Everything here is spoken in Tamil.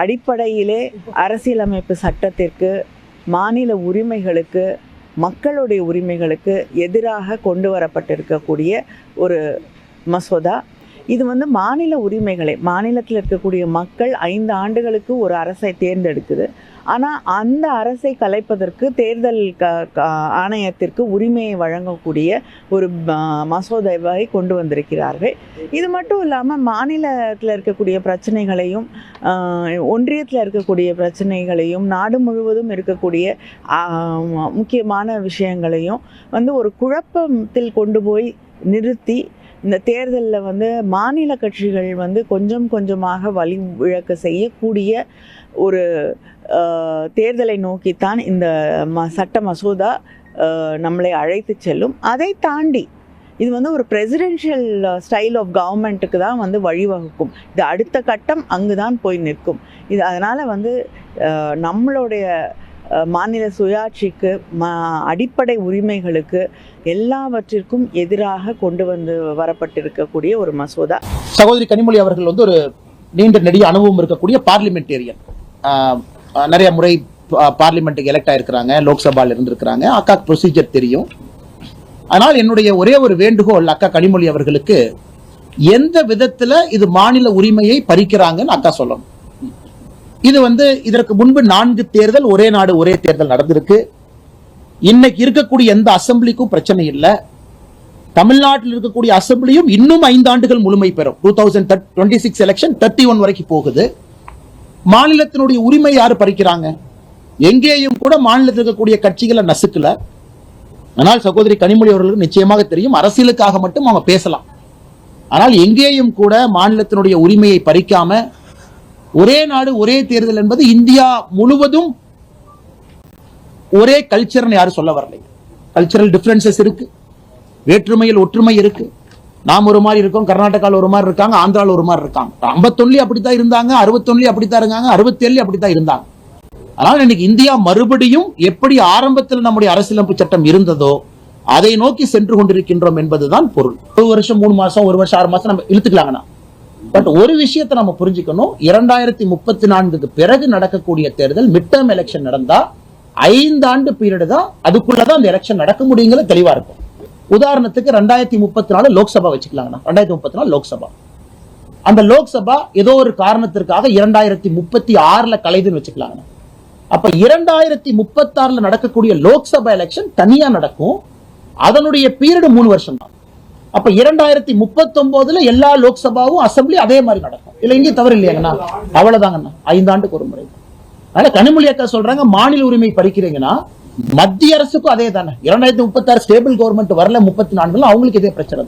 அடிப்படையிலே அரசியலமைப்பு சட்டத்திற்கு மாநில உரிமைகளுக்கு மக்களுடைய உரிமைகளுக்கு எதிராக கொண்டு வரப்பட்டிருக்கக்கூடிய ஒரு மசோதா. இது வந்து மாநில உரிமைகளை மாநிலத்தில் இருக்கக்கூடிய மக்கள் ஐந்து ஆண்டுகளுக்கு ஒரு அரசை தேர்ந்தெடுக்குது. ஆனால் அந்த அரசை கலைப்பதற்கு தேர்தல் க க- ஆணையத்திற்கு உரிமையை வழங்கக்கூடிய ஒரு மசோதாவை கொண்டு வந்திருக்கிறார்கள். இது மட்டும் இல்லாமல் மாநிலத்தில் இருக்கக்கூடிய பிரச்சனைகளையும் ஒன்றியத்தில் இருக்கக்கூடிய பிரச்சனைகளையும் நாடு முழுவதும் இருக்கக்கூடிய முக்கியமான விஷயங்களையும் வந்து ஒரு குழப்பத்தில் கொண்டு போய் நிறுத்தி இந்த தேர்தலில் வந்து மாநில கட்சிகள் வந்து கொஞ்சம் கொஞ்சமாக வழி விழக்க செய்யக்கூடிய ஒரு தேர்தலை நோக்கித்தான் இந்த ம சட்ட மசோதா நம்மளை அழைத்து செல்லும். அதை தாண்டி இது வந்து ஒரு பிரசிடென்ஷியல் ஸ்டைல் ஆஃப் கவர்மெண்ட்டுக்கு தான் வந்து வழிவகுக்கும். இது அடுத்த கட்டம் அங்கு தான் போய் நிற்கும். இது அதனால் வந்து நம்மளுடைய மாநில சுயாட்சிக்கு ம அடிப்படை உரிமைகளுக்கு எல்லாவற்றிற்கும் எதிராக கொண்டு வந்து வரப்பட்டிருக்கக்கூடிய ஒரு மசோதா. சகோதரி கனிமொழி அவர்கள் வந்து ஒரு நீண்ட நெடிய அனுபவம் இருக்கக்கூடிய பார்லிமெண்டேரியன். நிறைய முறை பார்லிமெண்ட்டுக்கு எலெக்ட் ஆயிருக்கிறாங்க லோக்சபால இருந்திருக்கிறாங்க அக்கா ப்ரொசீஜர் தெரியும். ஆனால் என்னுடைய ஒரே ஒரு வேண்டுகோள் அக்கா கனிமொழி அவர்களுக்கு எந்த விதத்துல இது மாநில உரிமையை பறிக்கிறாங்கன்னு அக்கா சொல்லணும். இது வந்து இதற்கு முன்பு நான்கு தேர்தல் ஒரே நாடு ஒரே தேர்தல் நடந்திருக்கு. இன்னைக்கு இருக்கக்கூடிய எந்த அசெம்பிளிக்கும் பிரச்சனை இல்லை. தமிழ்நாட்டில் இருக்கக்கூடிய அசம்பிளியும் இன்னும் ஐந்து ஆண்டுகள் முழுமை பெறும். Two thousand twenty six election thirty one வரைக்கும் போகுது. மாநிலத்தினுடைய உரிமை யாரு பறிக்கிறாங்க? எங்கேயும் கூட மாநிலத்தில் இருக்கக்கூடிய கட்சிகளை நசுக்கல. ஆனால் சகோதரி கனிமொழி அவர்களுக்கு நிச்சயமாக தெரியும் அரசியலுக்காக மட்டும் அவங்க பேசலாம். ஆனால் எங்கேயும் கூட மாநிலத்தினுடைய உரிமையை பறிக்காம ஒரே நாடு ஒரே தேர்தல் என்பது இந்தியா முழுவதும் ஒரே கல்ச்சர்னு யாரும் சொல்ல வரலை. கல்ச்சரல் டிஃபரன்சஸ் இருக்கு. வேற்றுமையில் ஒற்றுமை இருக்கு. நாம் ஒரு மாதிரி இருக்கோம் கர்நாடகாவில் ஒரு மாதிரி இருக்காங்க ஆந்திராவில் ஒரு மாதிரி இருக்காங்க. ஐம்பத்தொன்னுலயும் அப்படித்தான் இருந்தாங்க அறுபத்தொன்னுலயும் அப்படித்தான் இருக்காங்க அறுபத்தேழுலயும் அப்படித்தான் இருந்தாங்க. அதனால இன்னைக்கு இந்தியா மறுபடியும் எப்படி ஆரம்பத்தில் நம்முடைய அரசியலமைப்பு சட்டம் இருந்ததோ அதை நோக்கி சென்று கொண்டிருக்கின்றோம் என்பதுதான் பொருள். ஒரு வருஷம் மூணு மாசம் ஒரு வருஷம் ஆறு மாசம் நம்ம இழுத்துக்கலாங்கண்ணா பட் ஒரு விஷயத்தை நம்ம புரிஞ்சுக்கணும். இரண்டாயிரத்தி முப்பத்தி நான்குக்கு பிறகு நடக்கக்கூடிய தேர்தல் மிட் டேர்ம் எலெக்ஷன் நடந்தா ஐந்தாண்டு பீரியடு தான் அதுக்குள்ளதான் அந்த எலெக்ஷன் நடக்க முடியுங்கிற தெளிவா இருக்கும். உதாரணத்துக்கு ரெண்டாயிரத்தி முப்பத்தி நாலு லோக்சபா வச்சுக்கலாங்கண்ணா. ரெண்டாயிரத்தி முப்பத்தி நாலு லோக்சபா. அந்த லோக்சபா ஏதோ ஒரு காரணத்திற்காக இரண்டாயிரத்தி முப்பத்தி ஆறுல கலைதுன்னு வச்சுக்கலாங்கண்ணா. அப்ப இரண்டாயிரத்தி முப்பத்தி ஆறுல நடக்கக்கூடிய லோக்சபா எலெக்ஷன் தனியா நடக்கும். அதனுடைய பீரியடு மூணு வருஷம் தான் அப்ப இரண்டாயிரத்தி முப்பத்தி ஒன்பதுல எல்லா லோக்சபாவும் அசம்பிளி அதே மாதிரி நடக்கும். இல்ல இங்கே தவறு இல்லையாங்கண்ணா அவ்வளவுதாங்கண்ணா ஐந்தாண்டுக்கு ஒரு முறை. அதனால கனிமொழி அக்கா சொல்றாங்க மாநில உரிமை பறிக்கிறீங்கன்னா மத்திய அரசுக்கும் அதே தானே இரண்டாயிரத்தி முப்பத்தி ஆறு ஸ்டேபிள் கவர்மெண்ட் வரல முப்பத்தி நான்குல அவங்களுக்கு இதே பிரச்சனை